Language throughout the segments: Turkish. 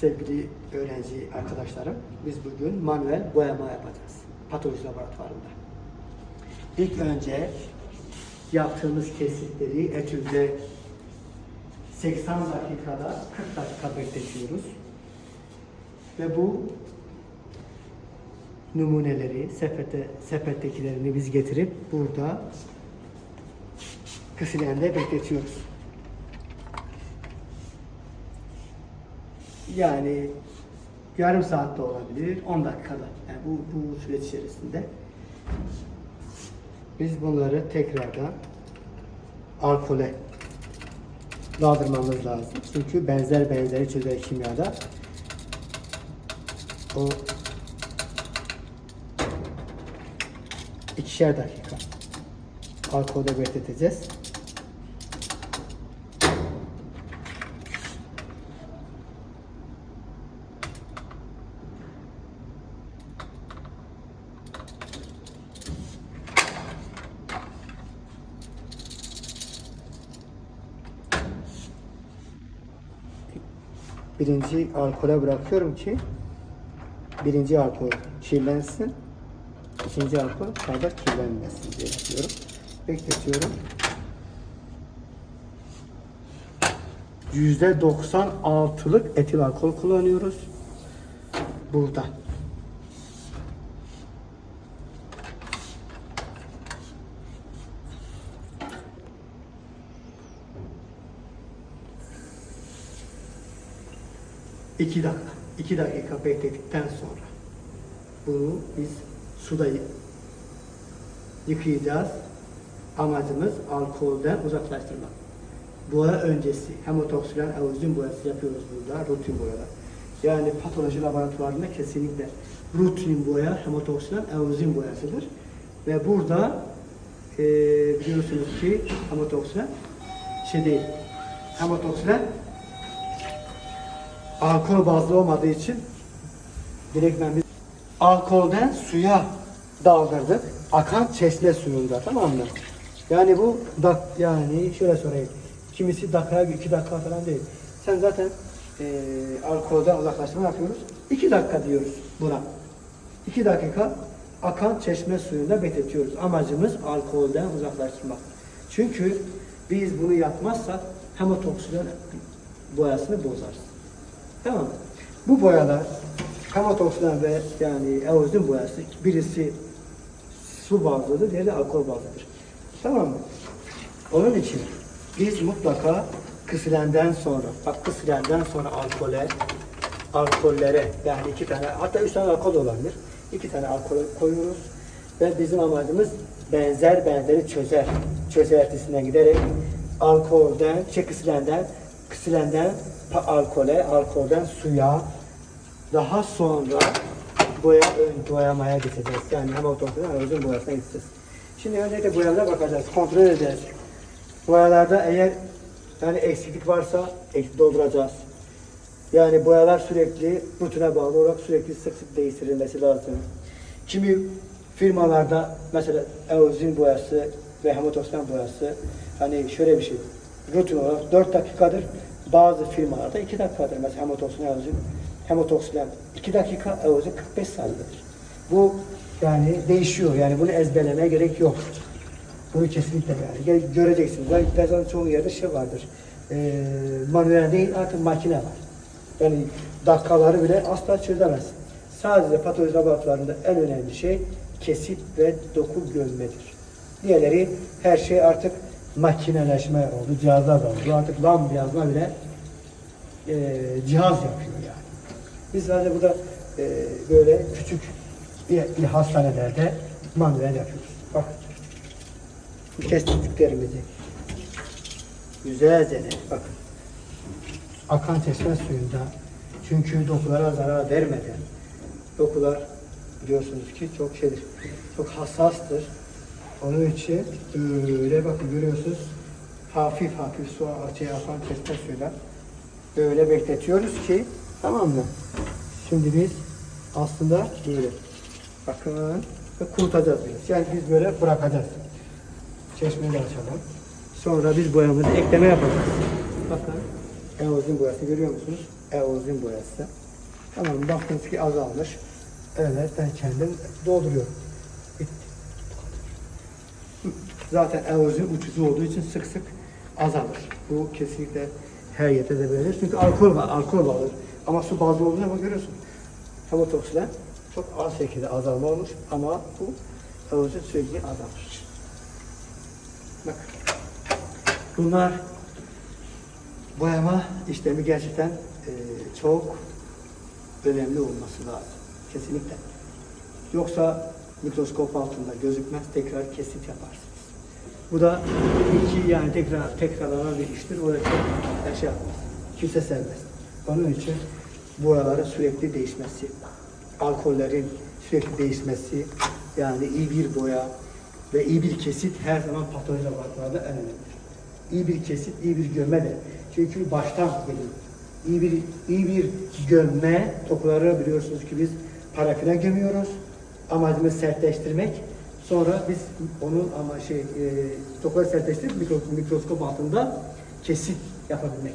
sevgili öğrenci arkadaşlarım, biz bugün manuel boyama yapacağız. Patoloji laboratuvarında. İlk önce yaptığımız kesitleri etüde 80 dakikada 40 dakika bekletiyoruz. Ve bu numuneleri, sepete, sepettekilerini biz getirip burada kısilende bekletiyoruz. Yani yarım saatte olabilir, 10 dakikada. Yani bu, bu süreç içerisinde biz bunları tekrardan alkole daldırmamız lazım. Çünkü benzer benzeri çözer kimyada o ikişer dakika alkolde bekleteceğiz. Birinci alkole bırakıyorum ki birinci alkol kirlensin. ikinci alkol fazla kirlenmesin diye yapıyorum. Bekletiyorum. %96'lık etil alkol kullanıyoruz. Burada. İki dakika. iki dakika bekledikten sonra bunu biz suda yıkayacağız. Amacımız alkolden uzaklaştırmak. Boya öncesi hemotoksilen eozin boyası yapıyoruz burada, rutin boyalar. Yani patoloji laboratuvarında kesinlikle rutin boya hemotoksilen eozin boyasıdır. Ve burada eee biliyorsunuz ki hemotoksilen şey değil, hemotoksilen alkol bazlı olmadığı için direkt ben bir alkolden suya daldırdık. Akan çeşme suyunda tamam mı? Yani bu dak yani şöyle sorayım. Kimisi dakika iki dakika falan değil. Sen zaten eee alkolden uzaklaştırma yapıyoruz. İki dakika diyoruz buna. İki dakika akan çeşme suyunda bekletiyoruz. Amacımız alkolden uzaklaştırmak. Çünkü biz bunu yapmazsak hemotoksilen boyasını bozarız. Tamam? Bu boyalar hemotoksilen ve yani eozin boyası birisi su bazlıdır, diğeri alkol bazlıdır. Tamam mı? Onun için biz mutlaka kısilenden sonra, bak kısilenden sonra alkole, alkollere yani iki tane hatta üç tane alkol olabilir. iki tane alkol koyuyoruz ve bizim amacımız benzer benzeri çözer. Çözeltisine giderek alkolden, şey kısilenden, kısilenden pa- alkole, alkolden suya, daha sonra boya ön boyamaya geçeceğiz. Yani hem otomatik hem özün boyasına gideceğiz. Şimdi öncelikle boyalara bakacağız, kontrol edeceğiz. Boyalarda eğer yani eksiklik varsa eksik dolduracağız. Yani boyalar sürekli rutine bağlı olarak sürekli sık sık değiştirilmesi lazım. Kimi firmalarda mesela eozin boyası ve hemotoksilen boyası hani şöyle bir şey rutin olarak 4 dakikadır. Bazı firmalarda 2 dakikadır. Mesela hemotoksilen eozin hemotoksilen 2 dakika eozin 45 saniyedir. Bu yani değişiyor. Yani bunu ezberlemeye gerek yok. Bunu kesinlikle yani göreceksiniz. Ben zaten çoğu yerde şey vardır. Ee, manuel değil artık makine var. Yani dakikaları bile asla çözemez. Sadece patoloji laboratuvarında en önemli şey kesit ve doku gömmedir. Diğerleri her şey artık makineleşme oldu, cihazlar da oldu. Artık lam yazma bile e, cihaz yapıyor yani. Biz sadece burada e, böyle küçük bir, bir hastanelerde manuel yapıyoruz. Bak bu kestiklerimizi güzelce bakın akan çeşme suyunda çünkü dokulara zarar vermeden dokular biliyorsunuz ki çok şeydir çok hassastır onun için böyle bakın görüyorsunuz hafif hafif su açıya akan çeşme suyla böyle bekletiyoruz ki tamam mı şimdi biz aslında böyle bakın ve kurutacağız biraz yani biz böyle bırakacağız çeşmeyi de açalım sonra biz boyamızı ekleme yapacağız bakın Eozin boyası görüyor musunuz? Eozin boyası. Tamam baktınız ki azalmış. Evet ben kendim dolduruyorum. Zaten eozin ucuzu olduğu için sık sık azalır. Bu kesinlikle her yerde de böyle. Çünkü alkol var, alkol alır. Ama su bazlı olduğu zaman görüyorsun. Hemotoksile çok az şekilde azalma olmuş ama bu eozin sürekli azalmış. Bak. Bunlar boyama işlemi gerçekten e, çok önemli olması lazım. Kesinlikle. Yoksa mikroskop altında gözükmez, tekrar kesit yaparsınız. Bu da iki yani tekrar tekrarlanan bir iştir. Orada çok her şey yapmaz. Kimse sevmez. Onun için boyaların sürekli değişmesi, alkollerin sürekli değişmesi, yani iyi bir boya ve iyi bir kesit her zaman patoloji laboratuvarda en önemlidir. İyi bir kesit, iyi bir gömme de. Çünkü baştan geliyor. İyi bir iyi bir gömme topları biliyorsunuz ki biz parafine gömüyoruz. Amacımız sertleştirmek. Sonra biz onu ama şey e, topları sertleştirip mikro, mikroskop altında kesit yapabilmek.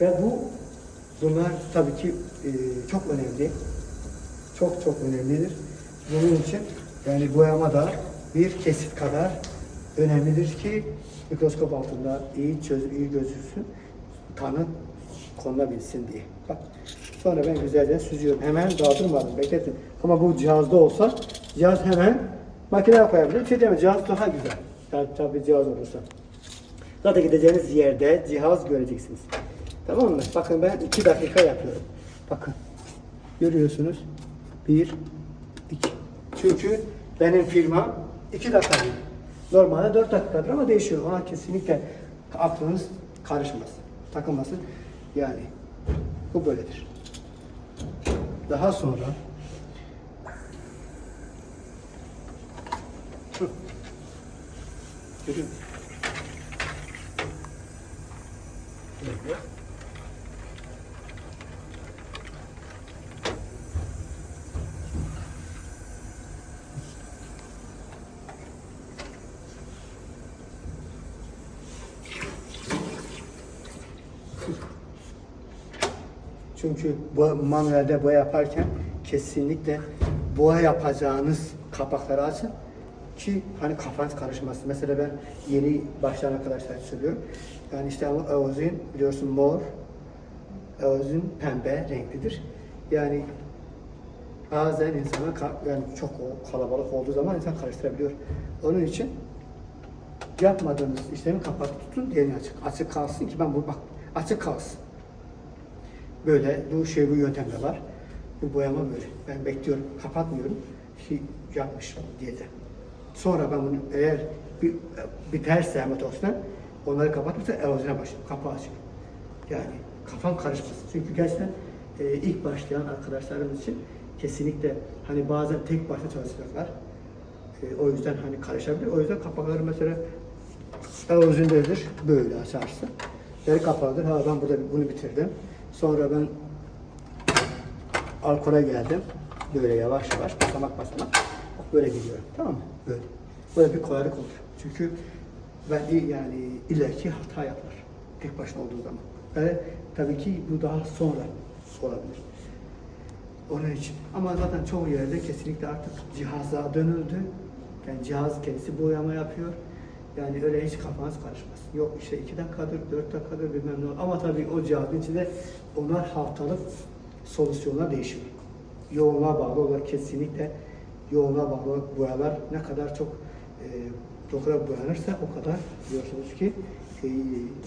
Ve bu bunlar tabii ki e, çok önemli. Çok çok önemlidir. Bunun için yani boyama da bir kesit kadar önemlidir ki mikroskop altında iyi çöz, iyi gözüksün, tanı konulabilsin diye. Bak. Sonra ben güzelce süzüyorum. Hemen dağıtırmadım, bekletin. Ama bu cihazda olsa cihaz hemen makineye koyabilir. Bir şey diyemem, cihaz daha güzel. Yani tabii cihaz olursa. Zaten gideceğiniz yerde cihaz göreceksiniz. Tamam mı? Bakın ben iki dakika yapıyorum. Bakın. Görüyorsunuz. Bir, iki. Çünkü benim firmam iki dakika diyor. Normalde dört dakikadır ama değişiyor. Ona kesinlikle aklınız karışmaz. Takılmasın. Yani bu böyledir. Daha sonra Görüyor musun? Böyle. Çünkü bu manuelde boya yaparken kesinlikle boya yapacağınız kapakları açın ki hani kafanız karışmasın. Mesela ben yeni başlayan arkadaşlar söylüyorum. Yani işte Eozin biliyorsun mor, Eozin pembe renklidir. Yani bazen insana yani çok kalabalık olduğu zaman insan karıştırabiliyor. Onun için yapmadığınız işlemi kapatıp tutun, diğerini açık. Açık kalsın ki ben bu bak açık kalsın. Böyle bu şey bu yöntemde var. Bu boyama böyle. Ben bekliyorum, kapatmıyorum. Şey yapmış diye de. Sonra ben bunu eğer bir, biterse hematoksin onları kapatırsa erozyona başlıyorum. Kapağı açıyorum. Yani kafam karışmasın. Çünkü gerçekten e, ilk başlayan arkadaşlarımız için kesinlikle hani bazen tek başına çalışacaklar. E, o yüzden hani karışabilir. O yüzden kapakları mesela erozyondadır. Böyle açarsın. Yeri kapalıdır. Ha ben burada bunu bitirdim. Sonra ben alkole geldim. Böyle yavaş yavaş basamak basamak böyle gidiyorum. Tamam mı? Böyle. Böyle bir kolaylık olur. Çünkü ben i- yani ileriki hata yapar. Tek başına olduğu zaman. Ve tabii ki bu daha sonra olabilir. Onun için. Ama zaten çoğu yerde kesinlikle artık cihaza dönüldü. Yani cihaz kendisi boyama yapıyor. Yani öyle hiç kafanız karışmasın. Yok işte iki dakikadır, dört dakikadır bilmem ne. Ama tabii o cihazın içinde onlar haftalık solüsyonlar değişiyor. Yoğunluğa bağlı olarak kesinlikle yoğunluğa bağlı boyalar ne kadar çok e, doktora boyanırsa o kadar biliyorsunuz ki e,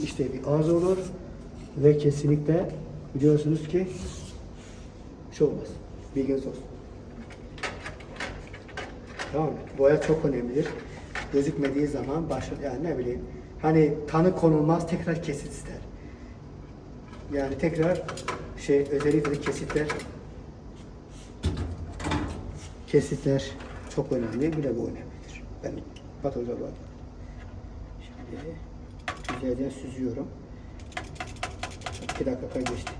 işlevi az olur ve kesinlikle biliyorsunuz ki şey olmaz. Bilginiz olsun. Tamam mı? Boya çok önemlidir. Gözükmediği zaman başa, yani ne bileyim hani tanı konulmaz tekrar kesit ister. Yani tekrar şey özellikle kesitler kesitler çok önemli. Bir de bu önemlidir. Ben olarak. Şimdi güzelce süzüyorum. İki dakika geçti.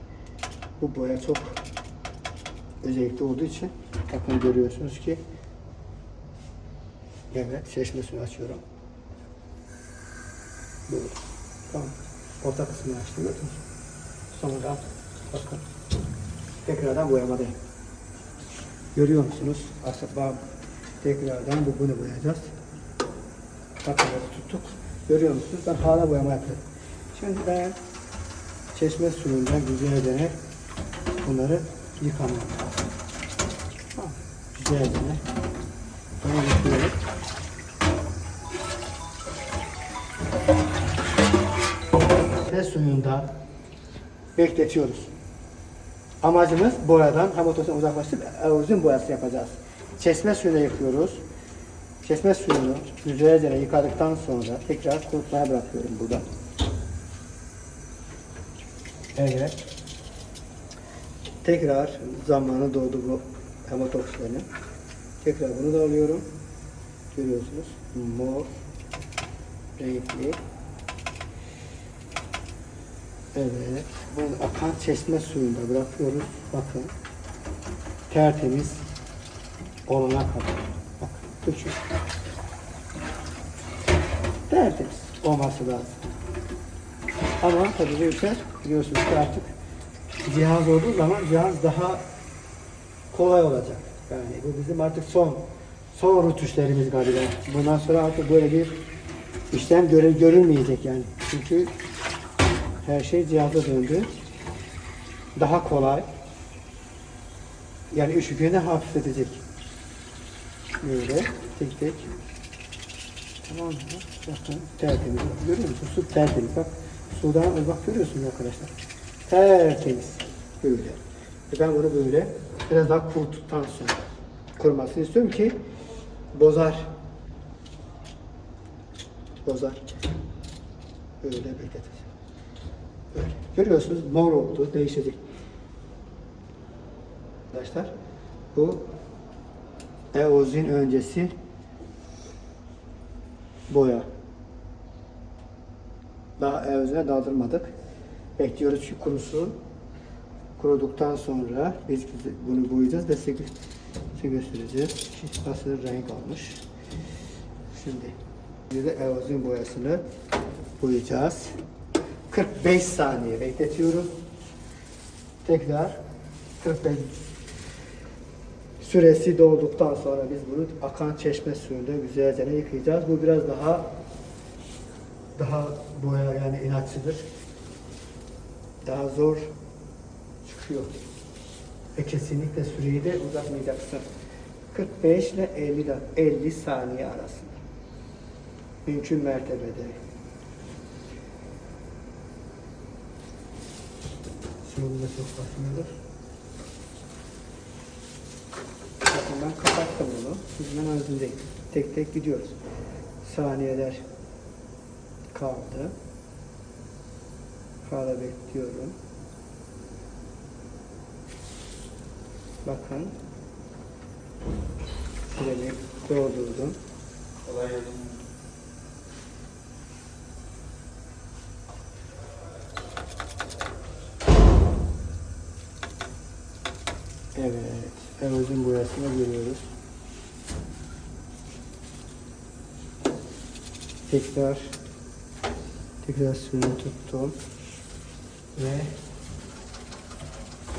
Bu boya çok özellikle olduğu için bakın görüyorsunuz ki evet çeşmesini açıyorum. Böyle. Tamam. Orta kısmını açtım. Sonra Bakın. Tekrardan boyamadayım. Görüyor musunuz? Aslında tekrardan bu bunu boyayacağız. Böyle tuttuk. Görüyor musunuz? Ben hala boyama yapıyorum. Şimdi ben çeşme suyundan güzelce bunları yıkamam lazım. Güzelce bunu yıkıyorum. Ve suyunda bekletiyoruz. Amacımız boyadan hamotosunu uzaklaştırıp uzun boyası yapacağız. Çeşme suyuna yıkıyoruz. Çeşme suyunu güzelce yıkadıktan sonra tekrar kurutmaya bırakıyorum burada. Evet. Tekrar zamanı doğdu bu hematokslerin. Tekrar bunu da alıyorum. Görüyorsunuz. Mor renkli. Evet. Bu akan çeşme suyunda bırakıyoruz. Bakın. Tertemiz olana kadar. Bakın. Küçük. Tertemiz olması lazım. Ama tabii işler biliyorsunuz ki artık cihaz olduğu zaman cihaz daha kolay olacak. Yani bu bizim artık son son rutuşlarımız galiba. Bundan sonra artık böyle bir işlem göre, görülmeyecek yani. Çünkü her şey cihaza döndü. Daha kolay. Yani iş yükünü hafifletecek. Böyle tek tek. Tamam mı? Bakın tertemiz. Görüyor musun? Su tertemiz. Bak sudan bak görüyorsunuz arkadaşlar. Tertemiz. Böyle. Ve ben bunu böyle biraz daha kuruttuktan sonra kurumasını istiyorum ki bozar. Bozar. Böyle bekleteceğim. Böyle. Görüyorsunuz mor oldu. Değişecek. Arkadaşlar bu Eozin öncesi boya. Daha Eozin'e daldırmadık. Bekliyoruz ki kurusun. Kuruduktan sonra biz bunu boyayacağız ve size, göstereceğiz. Nasıl renk almış. Şimdi bir de Eozin boyasını boyayacağız. 45 saniye bekletiyorum. Tekrar 45 süresi dolduktan sonra biz bunu akan çeşme suyunda güzelce yıkayacağız. Bu biraz daha daha boya yani inatçıdır. Daha zor çıkıyor. Ve kesinlikle süreyi de uzatmayacaksın. 45 ile 50, dak- 50 saniye arasında. Mümkün mertebede. Şimdi da çok basmıyordur. Bakın ben kapattım bunu. Hizmen özündeyim. Tek tek gidiyoruz. Saniyeler kaldı. Hala bekliyorum. Bakın. Süremi doldurdum. Kolay gelsin. Evet. Evozun boyasını görüyoruz. Tekrar tekrar suyunu tuttum. Ve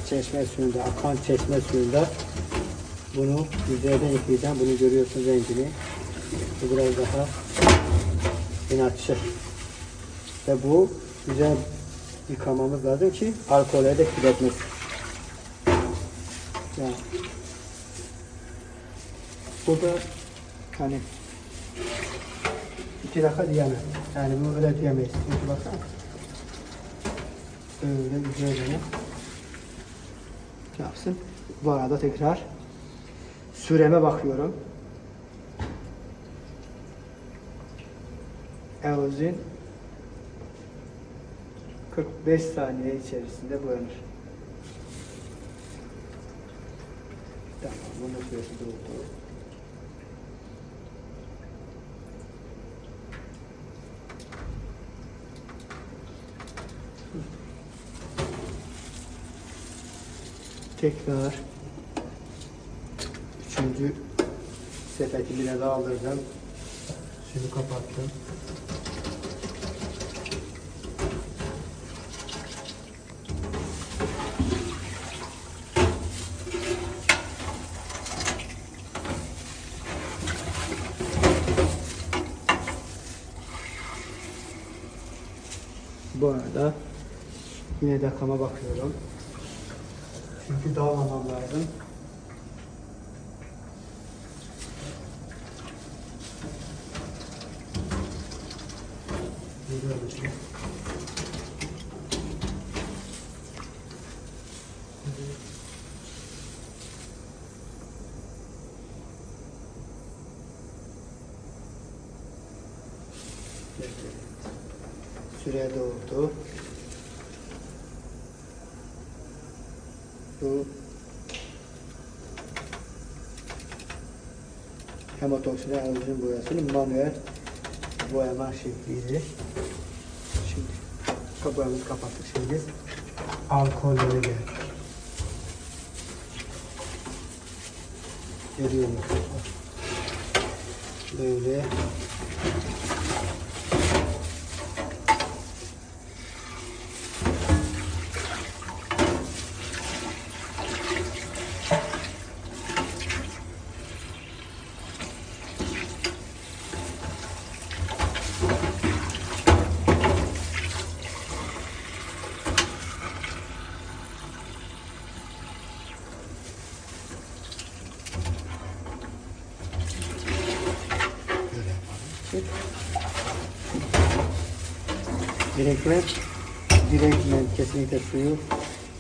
çeşme suyunda, akan çeşme suyunda bunu yüzeyden yıkayacağım. Bunu görüyorsunuz rengini. Bu biraz daha inatçı. Ve bu güzel yıkamamız lazım ki alkole de kirletmesin. Yani burada hani iki dakika diyemem. Yani bunu öyle diyemeyiz. Çünkü baksana. Öyle güzel yapsın. Bu arada tekrar süreme bakıyorum. Eozin 45 saniye içerisinde boyanır. Tamam, bunun süresi doldu. Tekrar üçüncü sepetimi de daldırdım. Şunu kapattım. Bu arada yine dakikama bakıyorum. Çünkü dağılmamam lazım. Süre doldu. Bu hematoksine alıcının boyasının manuel boyama şekliydi. Şimdi kapağımızı kapattık. Şimdi alkolleri geldik. Görüyor musunuz? Böyle Direktmen, direktmen kesinlikle suyu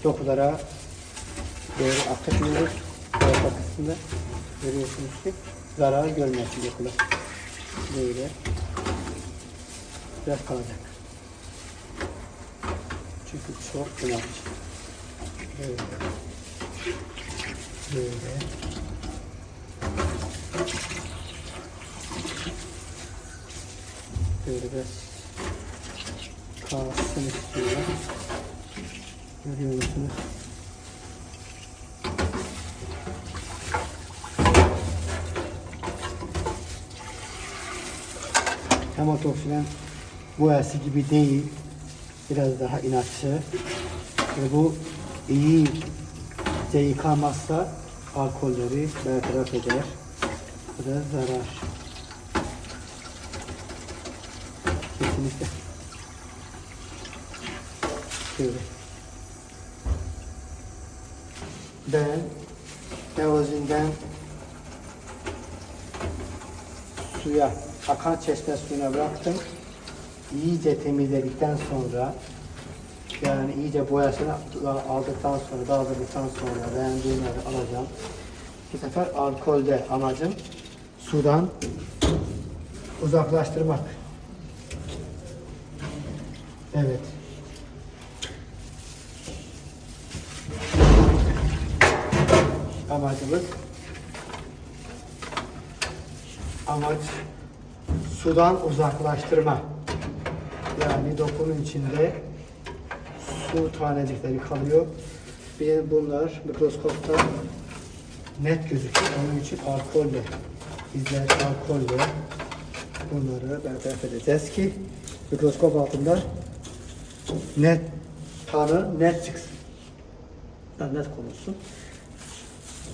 dokulara doğru akıtmıyoruz. Orta kısmında görüyorsunuz ki zarar görmesin dokular. Böyle biraz kalacak. Çünkü çok bulanık. Böyle. Böyle. Böyle biraz kalsın istiyorlar. Görüyor musunuz? Hematoksilen boyası gibi değil. Biraz daha inatçı. Ve bu iyi yıkamazsa alkolleri bertaraf eder. Bu da zarar. Kesinlikle. Şöyle. Ben Evozinden suya, akan çeşme suyuna bıraktım. İyice temizledikten sonra yani iyice boyasını aldıktan sonra, daldırdıktan sonra beğendiğimleri alacağım. Bu sefer alkolde amacım sudan uzaklaştırmak. Evet. Amacımız amaç sudan uzaklaştırma. Yani dokunun içinde su tanecikleri kalıyor. Bir bunlar mikroskopta net gözüküyor. Onun için alkolle bizler alkolle bunları bertaraf edeceğiz ki mikroskop altında net tanı net çıksın. Net konuşsun.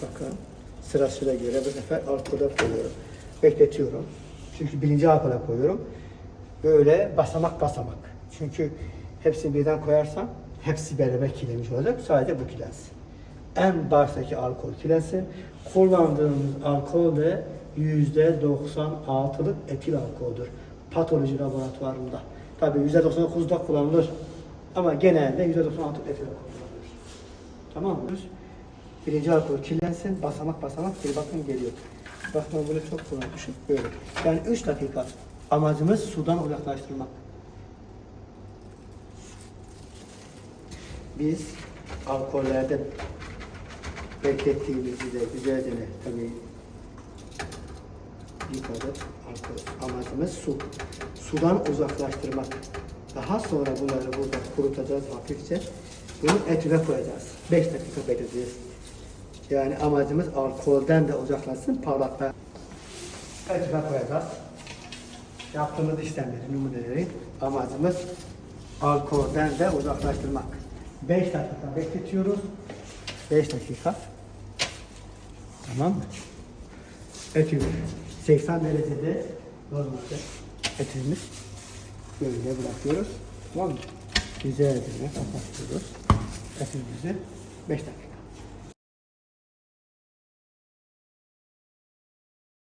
Bakın sırasıyla göre bu sefer alkole koyuyorum. Bekletiyorum. Çünkü birinci alkole koyuyorum. Böyle basamak basamak. Çünkü hepsini birden koyarsam hepsi beraber kirlenmiş olacak. Sadece bu kirlensin. En baştaki alkol kirlensin. Kullandığımız alkol de %96'lık etil alkoldür. Patoloji laboratuvarında. Tabii %99'da kullanılır. Ama genelde %96 etil alkol kullanılır. Tamam mı? Birinci alkol kirlensin, basamak basamak bir bakın geliyor. Bakın ben böyle çok kullanmışım. Böyle. Yani 3 dakika. Amacımız sudan uzaklaştırmak. Biz alkollerde beklettiğimizi de güzelce tabii yıkadık. Amacımız su. Sudan uzaklaştırmak. Daha sonra bunları burada kurutacağız hafifçe. Bunu etüve koyacağız. 5 dakika bekleteceğiz. Yani amacımız alkolden de uzaklaşsın, parlatma. Etüve koyacağız. Yaptığımız işlemleri, numuneleri amacımız alkolden de uzaklaştırmak. 5 dakika bekletiyoruz. 5 dakika. Tamam mı? Etüve 80 derecede normalde etüvümüz böyle bırakıyoruz. Tamam mı? Güzelce kapatıyoruz. Etimizi 5 dakika.